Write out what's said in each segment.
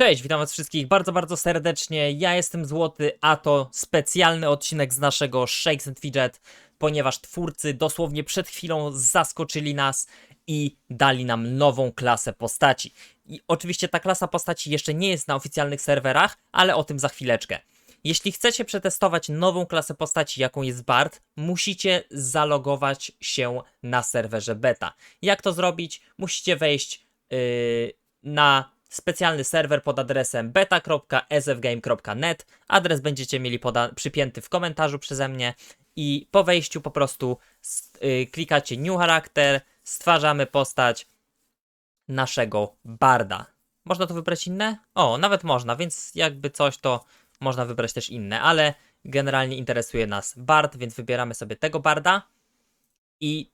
Cześć, witam was wszystkich bardzo, bardzo serdecznie. Ja jestem Złoty, a to specjalny odcinek z naszego Shakes and Fidget, ponieważ twórcy dosłownie przed chwilą zaskoczyli nas i dali nam nową klasę postaci. I oczywiście ta klasa postaci jeszcze nie jest na oficjalnych serwerach, ale o tym za chwileczkę. Jeśli chcecie przetestować nową klasę postaci, jaką jest Bard, musicie zalogować się na serwerze beta. Jak to zrobić? Musicie wejść yy, na specjalny serwer pod adresem beta.sfgame.net. Adres będziecie mieli poda- przypięty w komentarzu przeze mnie i po wejściu po prostu yy, klikacie New Character, stwarzamy postać naszego barda. Można to wybrać inne? O, nawet można, więc jakby coś to można wybrać też inne, ale generalnie interesuje nas bard, więc wybieramy sobie tego barda i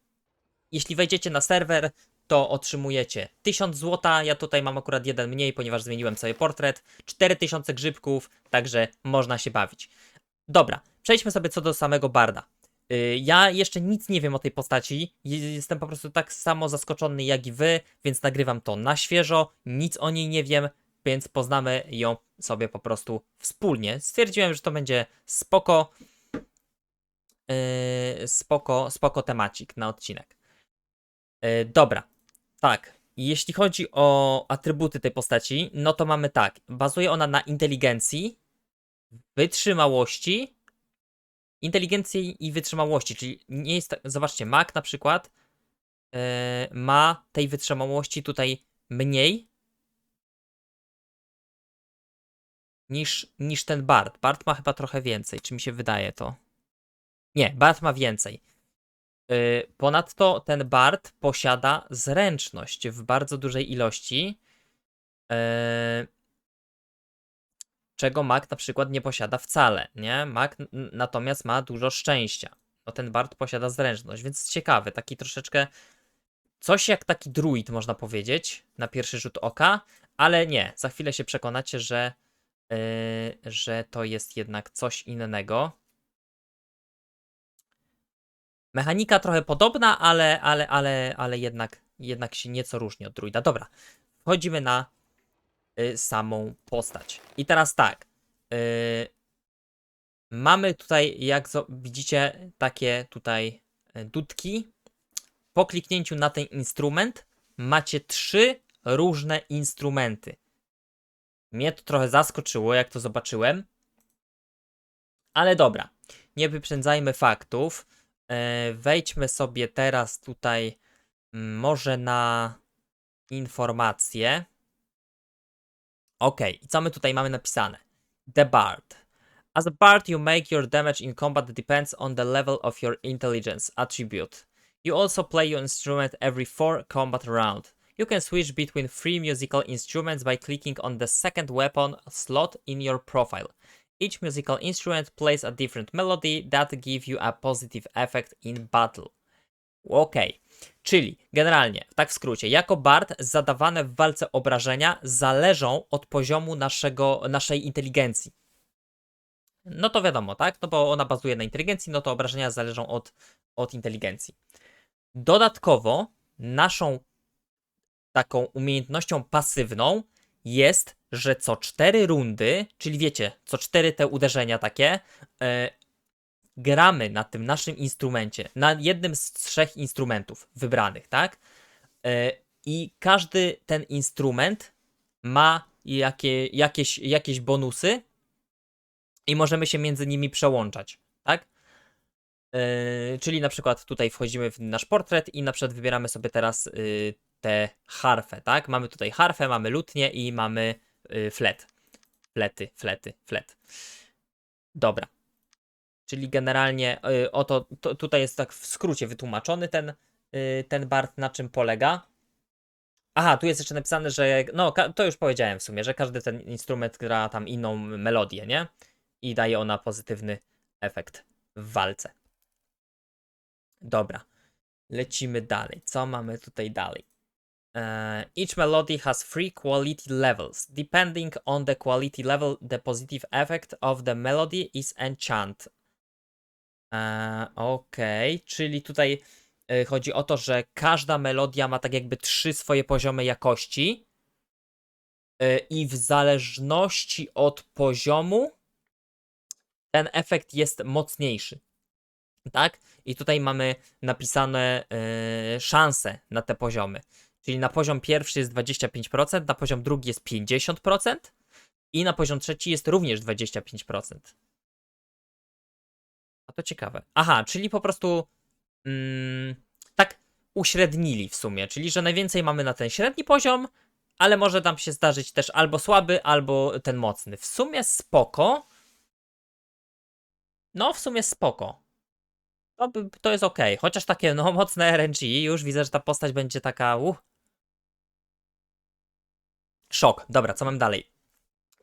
jeśli wejdziecie na serwer, to otrzymujecie 1000 złota. Ja tutaj mam akurat jeden mniej, ponieważ zmieniłem sobie portret. 4000 grzybków, także można się bawić. Dobra, przejdźmy sobie co do samego Barda. Yy, Ja jeszcze nic nie wiem o tej postaci. Je- Jestem po prostu tak samo zaskoczony jak i wy, więc nagrywam to na świeżo. Nic o niej nie wiem, więc poznamy ją sobie po prostu wspólnie. Stwierdziłem, że to będzie spoko. Yy, spoko, spoko temacik na odcinek. Yy, dobra, tak. Jeśli chodzi o atrybuty tej postaci, no to mamy tak. Bazuje ona na inteligencji, wytrzymałości, inteligencji i wytrzymałości, czyli nie jest. Zobaczcie, Mac na przykład yy, ma tej wytrzymałości tutaj mniej niż, niż ten Bart. Bart ma chyba trochę więcej, czy mi się wydaje to. Nie, Bart ma więcej. Yy, Ponadto ten Bard posiada zręczność w bardzo dużej ilości, yy, czego Mag na przykład nie posiada wcale, nie? Mag natomiast ma dużo szczęścia. No ten Bard posiada zręczność, więc ciekawy, taki troszeczkę coś jak taki druid można powiedzieć na pierwszy rzut oka, ale nie, za chwilę się przekonacie, że, yy, że to jest jednak coś innego. Mechanika trochę podobna, ale, ale, ale, ale jednak, jednak się nieco różni od druida. Dobra, wchodzimy na y, samą postać. I teraz tak. y, mamy tutaj, jak widzicie, takie tutaj y, dudki. Po kliknięciu na ten instrument macie trzy różne instrumenty. Mnie to trochę zaskoczyło, jak to zobaczyłem. Ale dobra, nie wyprzedzajmy faktów. E, Wejdźmy sobie teraz tutaj mm, może na informacje. Ok, i co my tutaj mamy napisane? The Bard. As a Bard, you make your damage in combat depends on the level of your intelligence attribute. You also play your instrument every four combat round. You can switch between three musical instruments by clicking on the second weapon slot in your profile. Each musical instrument plays a different melody that give you a positive effect in battle. Okej, czyli generalnie, tak w skrócie, jako bard zadawane w walce obrażenia zależą od poziomu naszego, naszej inteligencji. No to wiadomo, tak? No bo ona bazuje na inteligencji, no to obrażenia zależą od, od inteligencji. Dodatkowo, naszą taką umiejętnością pasywną jest, że co cztery rundy, czyli wiecie, co cztery te uderzenia takie, e, gramy na tym naszym instrumencie, na jednym z trzech instrumentów wybranych, tak? E, I każdy ten instrument ma jakie, jakieś, jakieś bonusy i możemy się między nimi przełączać, tak? E, czyli na przykład tutaj wchodzimy w nasz portret i na przykład wybieramy sobie teraz y, tę harfę, tak? Mamy tutaj harfę, mamy lutnię i mamy y, flet. Flety, flety, flet. Dobra. Czyli generalnie y, oto to, tutaj jest tak w skrócie wytłumaczony ten, y, ten Bart, na czym polega. Aha, tu jest jeszcze napisane, że. No, to już powiedziałem w sumie, że każdy ten instrument gra tam inną melodię, nie? I daje ona pozytywny efekt w walce. Dobra. Lecimy dalej. Co mamy tutaj dalej? Uh, each melody has three quality levels. Depending on the quality level, the positive effect of the melody is enchant. Uh, Okej, czyli tutaj y, chodzi o to, że każda melodia ma tak jakby trzy swoje poziomy jakości. y, i w zależności od poziomu ten efekt jest mocniejszy. Tak? I tutaj mamy napisane y, szanse na te poziomy. Czyli na poziom pierwszy jest 25%, na poziom drugi jest 50% i na poziom trzeci jest również 25%. A to ciekawe. Aha, czyli po prostu mm, tak uśrednili w sumie, czyli że najwięcej mamy na ten średni poziom, ale może tam się zdarzyć też albo słaby, albo ten mocny. W sumie spoko. No, w sumie spoko. To, to jest ok. Chociaż takie no mocne RNG, już widzę, że ta postać będzie taka. Uh. Szok. Dobra, co mam dalej?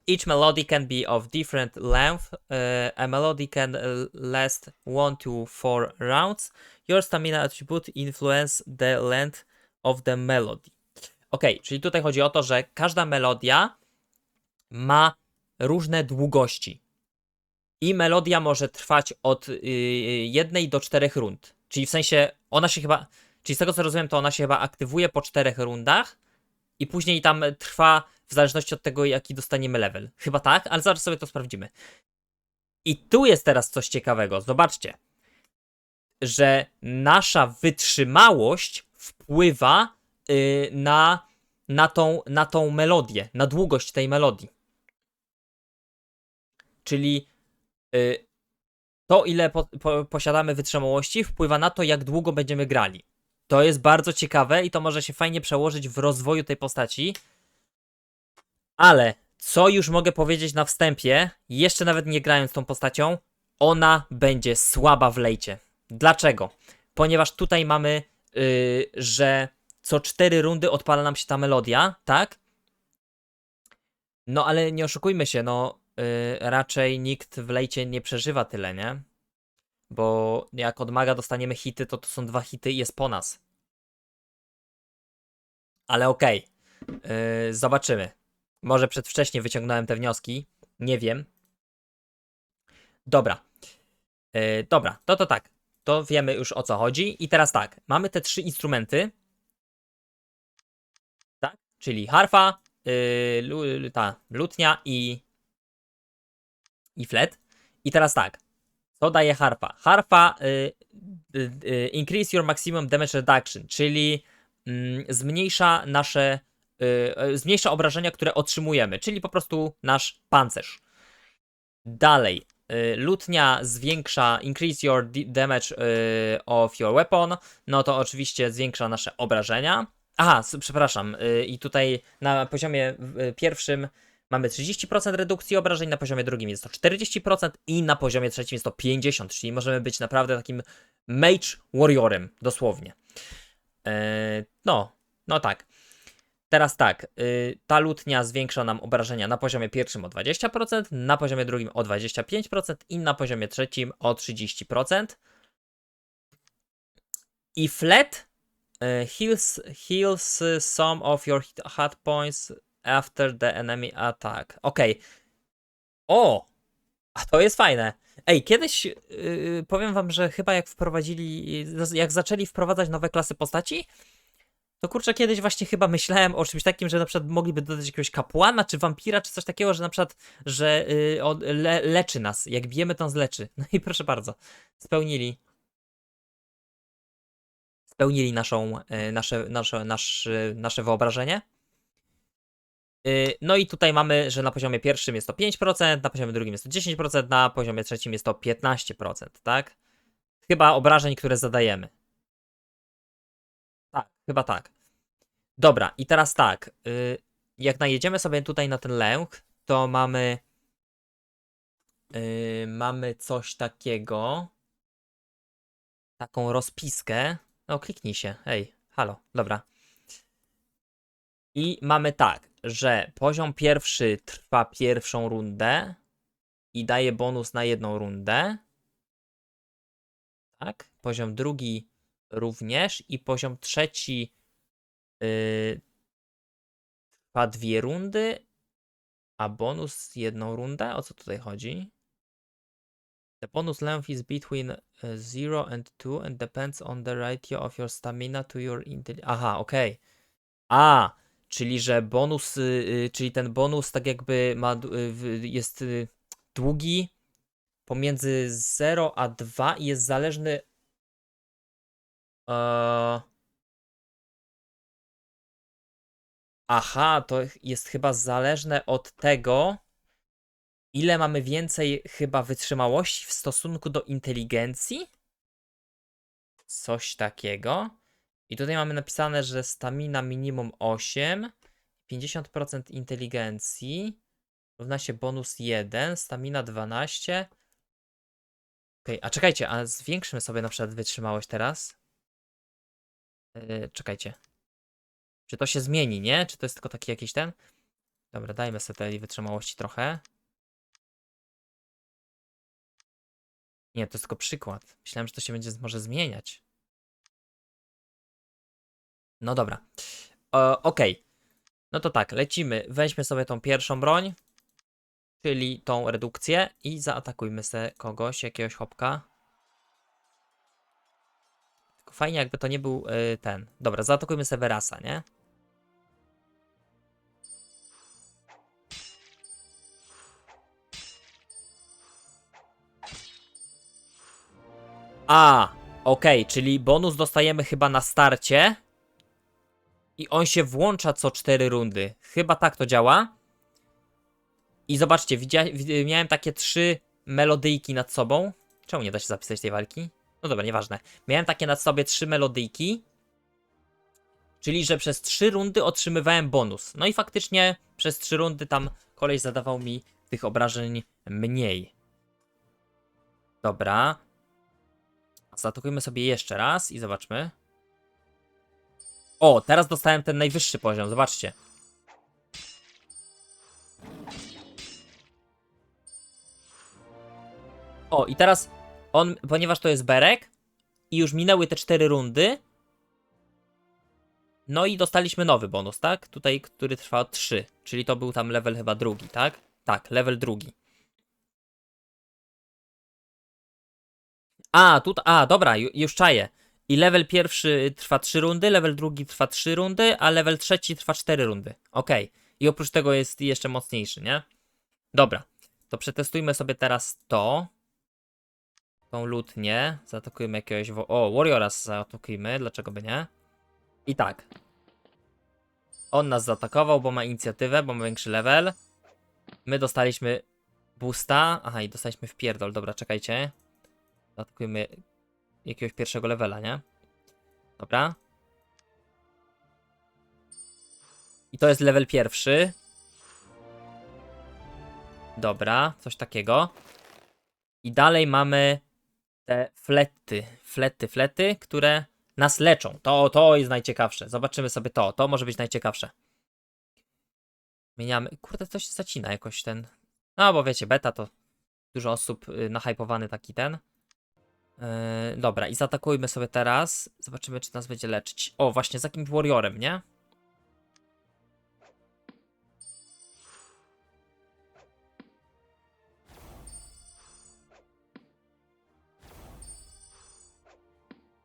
Each melody can be of different length. Uh, a melody can uh, last 1 to 4 rounds. Your stamina attribute influence the length of the melody. Ok, czyli tutaj chodzi o to, że każda melodia ma różne długości. I melodia może trwać od y, jednej do czterech rund. Czyli w sensie ona się chyba. Czyli z tego co rozumiem, to ona się chyba aktywuje po czterech rundach i później tam trwa w zależności od tego, jaki dostaniemy level. Chyba tak, ale zaraz sobie to sprawdzimy. I tu jest teraz coś ciekawego. Zobaczcie, że nasza wytrzymałość wpływa y, na, na, tą, na tą melodię, na długość tej melodii. Czyli y, to, ile po, po, posiadamy wytrzymałości, wpływa na to, jak długo będziemy grali. To jest bardzo ciekawe i to może się fajnie przełożyć w rozwoju tej postaci. Ale co już mogę powiedzieć na wstępie, jeszcze nawet nie grając tą postacią, ona będzie słaba w lejcie. Dlaczego? Ponieważ tutaj mamy, yy, że co 4 rundy odpala nam się ta melodia, tak? No ale nie oszukujmy się, no yy, raczej nikt w lejcie nie przeżywa tyle, nie? Bo jak od maga dostaniemy hity, to to są dwa hity i jest po nas. Ale okej. Yy, zobaczymy. Może przedwcześnie wyciągnąłem te wnioski. Nie wiem. Dobra. Yy, dobra, to to tak. To wiemy już o co chodzi. I teraz tak. Mamy te trzy instrumenty. Tak? Czyli harfa, yy, ta lutnia i i flet. I teraz tak. Co daje harfa? Harfa y, y, y, increase your maximum damage reduction, czyli mm, zmniejsza nasze y, y, zmniejsza obrażenia, które otrzymujemy, czyli po prostu nasz pancerz. Dalej, y, lutnia zwiększa increase your damage y, of your weapon, no to oczywiście zwiększa nasze obrażenia. Aha, przepraszam, y, i tutaj na poziomie y, pierwszym mamy 30% redukcji obrażeń, na poziomie drugim jest to 40% i na poziomie trzecim jest to 50%, czyli możemy być naprawdę takim mage warriorem, dosłownie. Eee, no, no tak. Teraz tak, y, ta lutnia zwiększa nam obrażenia na poziomie pierwszym o 20%, na poziomie drugim o 25% i na poziomie trzecim o 30%. I flat y, heals, heals some of your hit points after the enemy attack. Okej. O! A to jest fajne. Ej, kiedyś yy, powiem wam, że chyba jak wprowadzili, jak zaczęli wprowadzać nowe klasy postaci, to kurczę, kiedyś właśnie chyba myślałem o czymś takim, że na przykład mogliby dodać jakiegoś kapłana, czy wampira, czy coś takiego, że na przykład, że yy, on le, leczy nas. Jak bijemy, to on zleczy. No i proszę bardzo, spełnili. Spełnili naszą, yy, nasze, nasze, nasz, yy, nasze wyobrażenie. Yy, No i tutaj mamy, że na poziomie pierwszym jest to 5%, na poziomie drugim jest to 10%, na poziomie trzecim jest to 15%, tak? Chyba obrażeń, które zadajemy. Tak, chyba tak. Dobra, i teraz tak. yy, Jak najedziemy sobie tutaj na ten lęk, to mamy. yy, Mamy coś takiego. Taką rozpiskę. No, kliknij się. Ej, halo, dobra. I mamy tak, że poziom pierwszy trwa pierwszą rundę i daje bonus na jedną rundę. Tak. Poziom drugi również i poziom trzeci yy, trwa dwie rundy, a bonus jedną rundę. O co tutaj chodzi? The bonus length is between 0 and 2 and depends on the ratio of your stamina to your intelligence. Aha, okej. A, czyli że bonus, y, y, czyli ten bonus tak jakby ma, y, jest długi pomiędzy 0 a 2 i jest zależny e, Aha, to jest chyba zależne od tego, ile mamy więcej chyba wytrzymałości w stosunku do inteligencji? Coś takiego. I tutaj mamy napisane, że stamina minimum 8, 50% inteligencji, równa się bonus 1, stamina 12. Okej, a czekajcie, a zwiększmy sobie na przykład wytrzymałość teraz. Yy, czekajcie. Czy to się zmieni, nie? Czy to jest tylko taki jakiś ten? Dobra, dajmy sobie tej wytrzymałości trochę. Nie, to jest tylko przykład. Myślałem, że to się będzie może zmieniać. No dobra. O, Okej. No to tak, lecimy. Weźmy sobie tą pierwszą broń, czyli tą redukcję i zaatakujmy se kogoś, jakiegoś chłopka. Fajnie jakby to nie był y, ten. Dobra, zaatakujmy Severasa, nie? A, okej, czyli bonus dostajemy chyba na starcie. I on się włącza co 4 rundy. Chyba tak to działa. I zobaczcie, miałem takie trzy melodyjki nad sobą. Czemu nie da się zapisać tej walki? No dobra, nieważne. Miałem takie nad sobie trzy melodyjki. Czyli, że przez trzy rundy otrzymywałem bonus. No i faktycznie przez trzy rundy tam koleś zadawał mi tych obrażeń mniej. Dobra. Zaatakujmy sobie jeszcze raz i zobaczmy. O, teraz dostałem ten najwyższy poziom, zobaczcie. O, i teraz on, ponieważ to jest Berek i już minęły te cztery rundy, no i dostaliśmy nowy bonus, tak? Tutaj, który trwał 3, czyli to był tam level chyba drugi, tak? Tak, level drugi. A, tu, a, dobra, ju, już czaję. I level pierwszy trwa 3 rundy, level drugi trwa 3 rundy, a level trzeci trwa 4 rundy. Okej. I oprócz tego jest jeszcze mocniejszy, nie? Dobra. To przetestujmy sobie teraz to. Tą lutnię. Zaatakujmy jakiegoś. O, Warriora zaatakujmy, dlaczego by nie? I tak. On nas zaatakował, bo ma inicjatywę, bo ma większy level. My dostaliśmy boosta. Aha, i dostaliśmy w pierdol. Dobra, czekajcie. Zaatakujmy jakiegoś pierwszego levela, nie? Dobra. I to jest level pierwszy. Dobra, coś takiego. I dalej mamy te flety, flety, flety, które nas leczą. To, to jest najciekawsze. Zobaczymy sobie to. To może być najciekawsze. Zmieniamy. Kurde, się zacina jakoś ten. No, bo wiecie, beta to dużo osób y, nahypowany taki ten. Yy, dobra, i zaatakujmy sobie teraz. Zobaczymy, czy nas będzie leczyć. O, właśnie z jakimś warriorem, nie?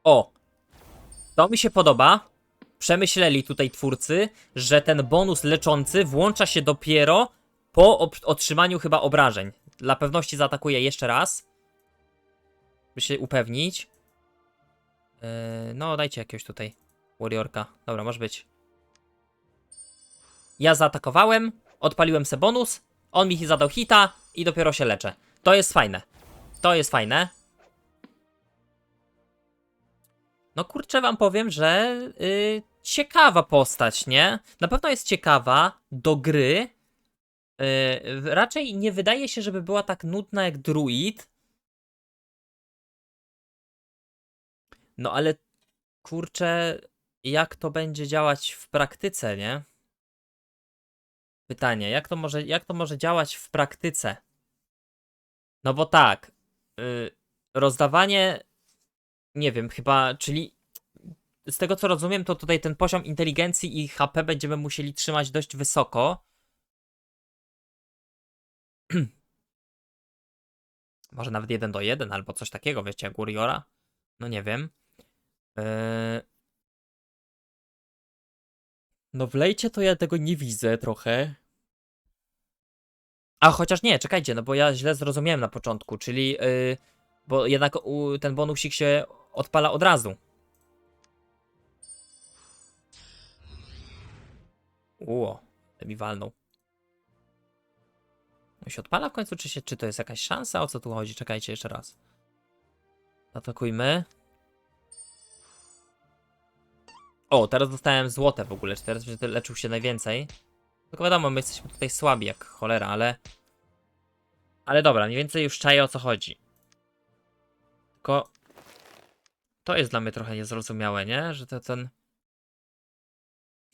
O! To mi się podoba. Przemyśleli tutaj twórcy, że ten bonus leczący włącza się dopiero po otrzymaniu chyba obrażeń. Dla pewności zaatakuję jeszcze raz by się upewnić. Yy, no, dajcie jakiegoś tutaj warriorka. Dobra, może być. Ja zaatakowałem, odpaliłem se bonus, on mi zadał hita i dopiero się leczę. To jest fajne. To jest fajne. No kurczę wam powiem, że yy, ciekawa postać, nie? Na pewno jest ciekawa do gry. Yy, raczej nie wydaje się, żeby była tak nudna jak druid. No ale kurczę, jak to będzie działać w praktyce, nie? Pytanie, jak to może, jak to może działać w praktyce? No bo tak, y, rozdawanie, nie wiem, chyba, czyli z tego co rozumiem, to tutaj ten poziom inteligencji i HP będziemy musieli trzymać dość wysoko. Może nawet 1 do 1 albo coś takiego, wiecie, jak Warriora? No nie wiem. Yy, No w lejcie to ja tego nie widzę trochę. A chociaż nie, czekajcie, no bo ja źle zrozumiałem na początku, czyli yy, bo jednak ten bonusik się odpala od razu. Ło, mi walnął. No się odpala w końcu, czy, się, czy to jest jakaś szansa? O co tu chodzi? Czekajcie jeszcze raz. Atakujmy. O, teraz dostałem złote w ogóle, czy teraz leczył się najwięcej. Tylko wiadomo, my jesteśmy tutaj słabi jak cholera, ale... Ale dobra, mniej więcej już czaję o co chodzi. Tylko... To jest dla mnie trochę niezrozumiałe, nie? Że to ten...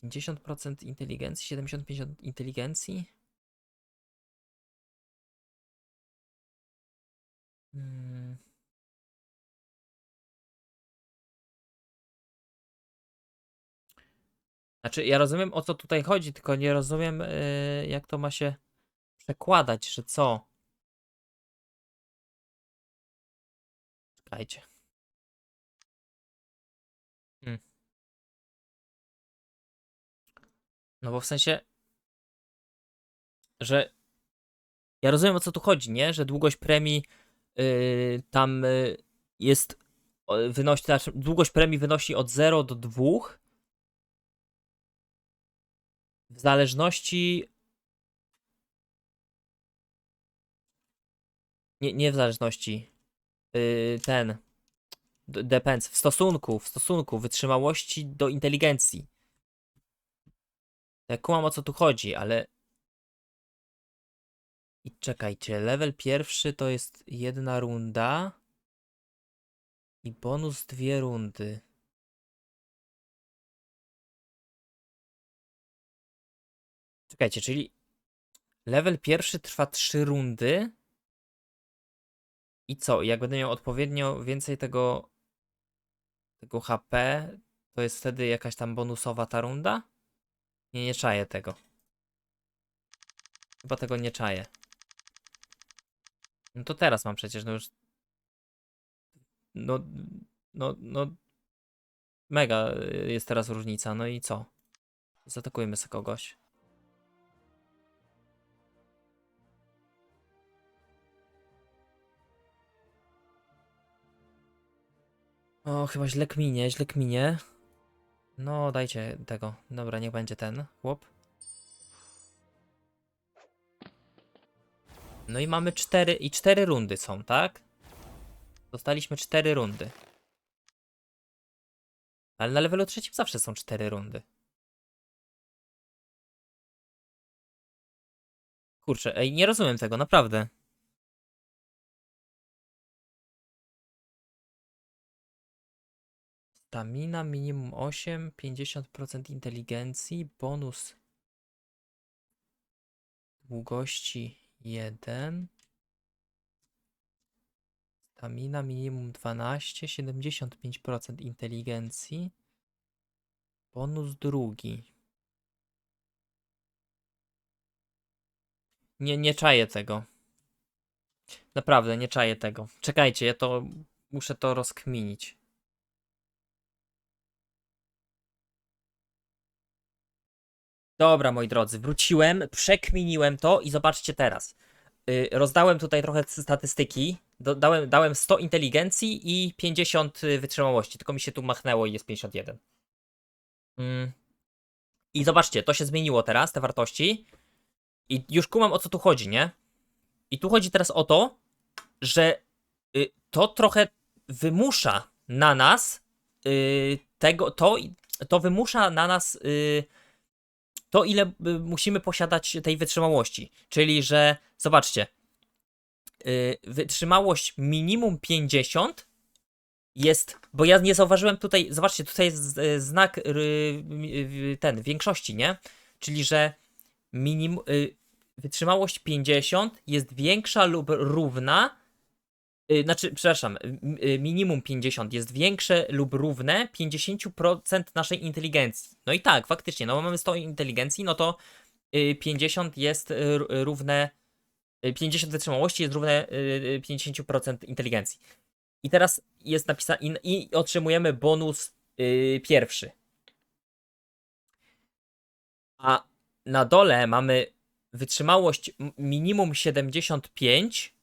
50% inteligencji, 75% inteligencji? Hmm. Znaczy, ja rozumiem o co tutaj chodzi, tylko nie rozumiem yy, jak to ma się przekładać, że co? Czekajcie. Hmm. No bo w sensie, że ja rozumiem o co tu chodzi, nie? Że długość premii yy, tam yy, jest wynosi, znaczy, długość premii wynosi od 0 do 2 w zależności nie, nie w zależności yy, ten depends w stosunku w stosunku wytrzymałości do inteligencji ja kumam o co tu chodzi, ale i czekajcie, level pierwszy to jest jedna runda i bonus dwie rundy. Czekajcie, czyli level pierwszy trwa trzy rundy i co? Jak będę miał odpowiednio więcej tego tego HP, to jest wtedy jakaś tam bonusowa ta runda? Nie, nie czaję tego. Chyba tego nie czaję. No to teraz mam przecież, no już. No, no, no. Mega y, jest teraz różnica, no i co? Zaatakujmy sobie kogoś. O, chyba źle kminie, źle kminie. No, dajcie tego. Dobra, niech będzie ten chłop. No i mamy cztery i cztery rundy są, tak? Dostaliśmy cztery rundy. Ale na levelu trzecim zawsze są cztery rundy. Kurczę, ej, nie rozumiem tego, naprawdę. Stamina minimum 8, 50% inteligencji, bonus długości 1. Stamina minimum 12, 75% inteligencji. Bonus drugi. Nie, nie czaję tego. Naprawdę, nie czaję tego. Czekajcie, ja to muszę to rozkminić. Dobra, moi drodzy, wróciłem, przekminiłem to i zobaczcie teraz. Yy, rozdałem tutaj trochę statystyki. Dałem, dałem 100 inteligencji i 50 wytrzymałości, tylko mi się tu machnęło i jest 51. Mm. I zobaczcie, to się zmieniło teraz, te wartości. I już kumam o co tu chodzi, nie? I tu chodzi teraz o to, że y, to trochę wymusza na nas y, tego, to, to wymusza na nas y, to, ile y, musimy posiadać tej wytrzymałości. Czyli, że zobaczcie, y, wytrzymałość minimum 50 jest, bo ja nie zauważyłem tutaj, zobaczcie, tutaj jest y, znak ten, większości, nie? Czyli, że minim, y, wytrzymałość 50 jest większa lub równa, znaczy, przepraszam, m- y, minimum 50 jest większe lub równe 50% naszej inteligencji. No i tak, faktycznie, no bo mamy 100 inteligencji, no to y, 50 jest y, równe, y, 50 wytrzymałości jest równe y, y, 50% inteligencji. I teraz jest napisane, i, otrzymujemy bonus y, pierwszy. A na dole mamy wytrzymałość minimum 75,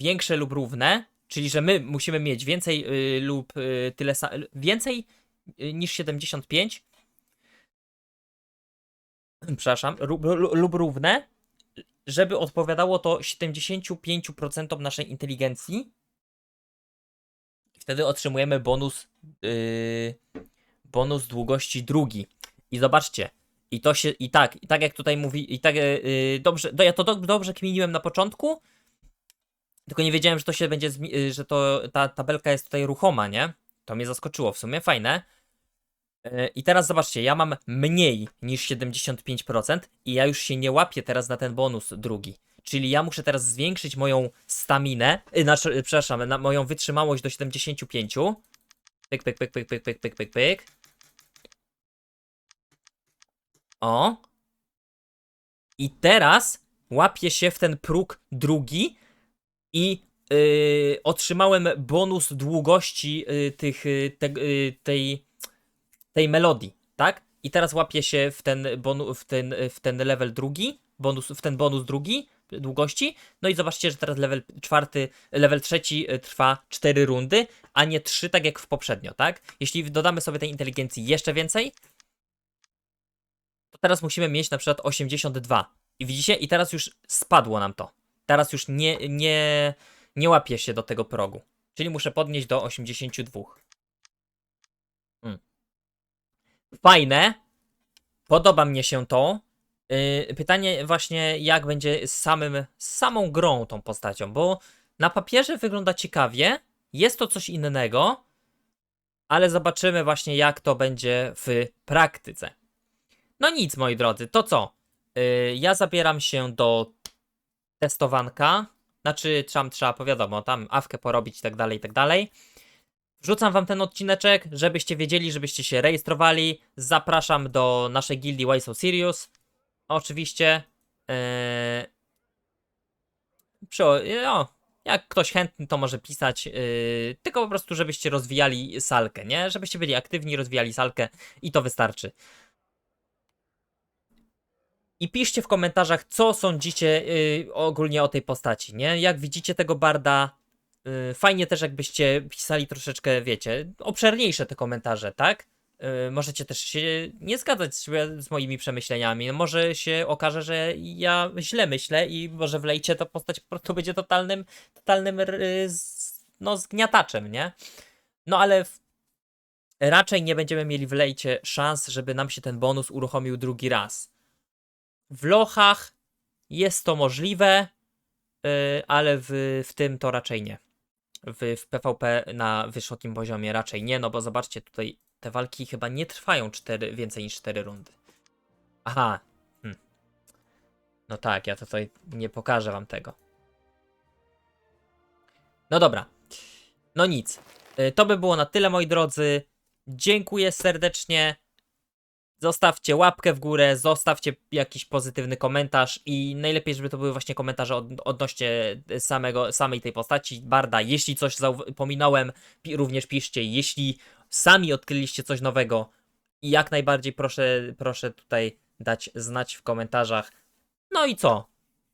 większe lub równe, czyli że my musimy mieć więcej y, lub y, tyle więcej y, niż 75. Przepraszam, lub, lub równe, żeby odpowiadało to 75% naszej inteligencji. Wtedy otrzymujemy bonus yy, bonus długości drugi. I zobaczcie, i to się, i tak, i tak jak tutaj mówi, i tak yy, dobrze, do, ja to do, dobrze kminiłem na początku, tylko nie wiedziałem, że to się będzie, y, że to ta tabelka jest tutaj ruchoma, nie? To mnie zaskoczyło w sumie, fajne. Yy, I teraz zobaczcie, ja mam mniej niż 75% i ja już się nie łapię teraz na ten bonus drugi. Czyli ja muszę teraz zwiększyć moją staminę, yy, znaczy, przepraszam, na moją wytrzymałość do 75. Pyk, pyk, pyk, pyk, pyk, pyk, pyk, pyk, pyk. O. I teraz łapię się w ten próg drugi i yy, otrzymałem bonus długości yy, tych, yy, te, tej, tej melodii, tak? I teraz łapię się w ten, bonu, w ten, w ten level drugi, bonus, w ten bonus drugi długości. No i zobaczcie, że teraz level czwarty, level trzeci y, trwa 4 rundy, a nie 3, tak jak w poprzednio, tak? Jeśli dodamy sobie tej inteligencji jeszcze więcej, to teraz musimy mieć na przykład 82. I widzicie? I teraz już spadło nam to. Teraz już nie, nie, nie łapię się do tego progu. Czyli muszę podnieść do 82. Mm. Fajne. Podoba mnie się to. Yy, pytanie właśnie, jak będzie z, samym, z samą grą tą postacią, bo na papierze wygląda ciekawie, jest to coś innego, ale zobaczymy właśnie, jak to będzie w praktyce. No nic, moi drodzy, to co? Yy, ja zabieram się do testowanka, znaczy tam trzeba, powiadomo, tam awkę porobić i tak dalej, i tak dalej. Wrzucam wam ten odcineczek, żebyście wiedzieli, żebyście się rejestrowali. Zapraszam do naszej gildii Why So Serious. Oczywiście. Yy... Przy, no, jak ktoś chętny, to może pisać. Yy... Tylko po prostu, żebyście rozwijali salkę, nie? Żebyście byli aktywni, rozwijali salkę i to wystarczy. I piszcie w komentarzach, co sądzicie yy, ogólnie o tej postaci, nie? Jak widzicie tego barda. Yy, fajnie też, jakbyście pisali troszeczkę, wiecie, obszerniejsze te komentarze, tak? Yy, możecie też się nie zgadzać z, moimi przemyśleniami. Może się okaże, że ja źle myślę i może w lejcie to postać po prostu będzie totalnym, totalnym yy, no, zgniataczem, nie? No ale raczej nie będziemy mieli w lejcie szans, żeby nam się ten bonus uruchomił drugi raz. W lochach jest to możliwe, yy, ale w, w tym to raczej nie. W, w PvP na wysokim poziomie raczej nie, no bo zobaczcie, tutaj te walki chyba nie trwają 4, więcej niż 4 rundy. Aha. Hm. No tak, ja tutaj nie pokażę wam tego. No dobra. No nic. Y, To by było na tyle, moi drodzy. Dziękuję serdecznie. Zostawcie łapkę w górę, zostawcie jakiś pozytywny komentarz i najlepiej, żeby to były właśnie komentarze od, odnośnie samego, samej tej postaci Barda. Jeśli coś pominąłem, również piszcie. Jeśli sami odkryliście coś nowego jak najbardziej proszę, proszę tutaj dać znać w komentarzach. No i co?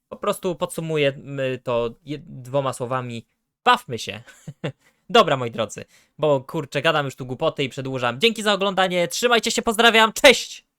Po prostu podsumuję y, to dwoma słowami. Bawmy się. Dobra, moi drodzy, bo kurczę, gadam już tu głupoty i przedłużam. Dzięki za oglądanie, trzymajcie się, pozdrawiam, cześć!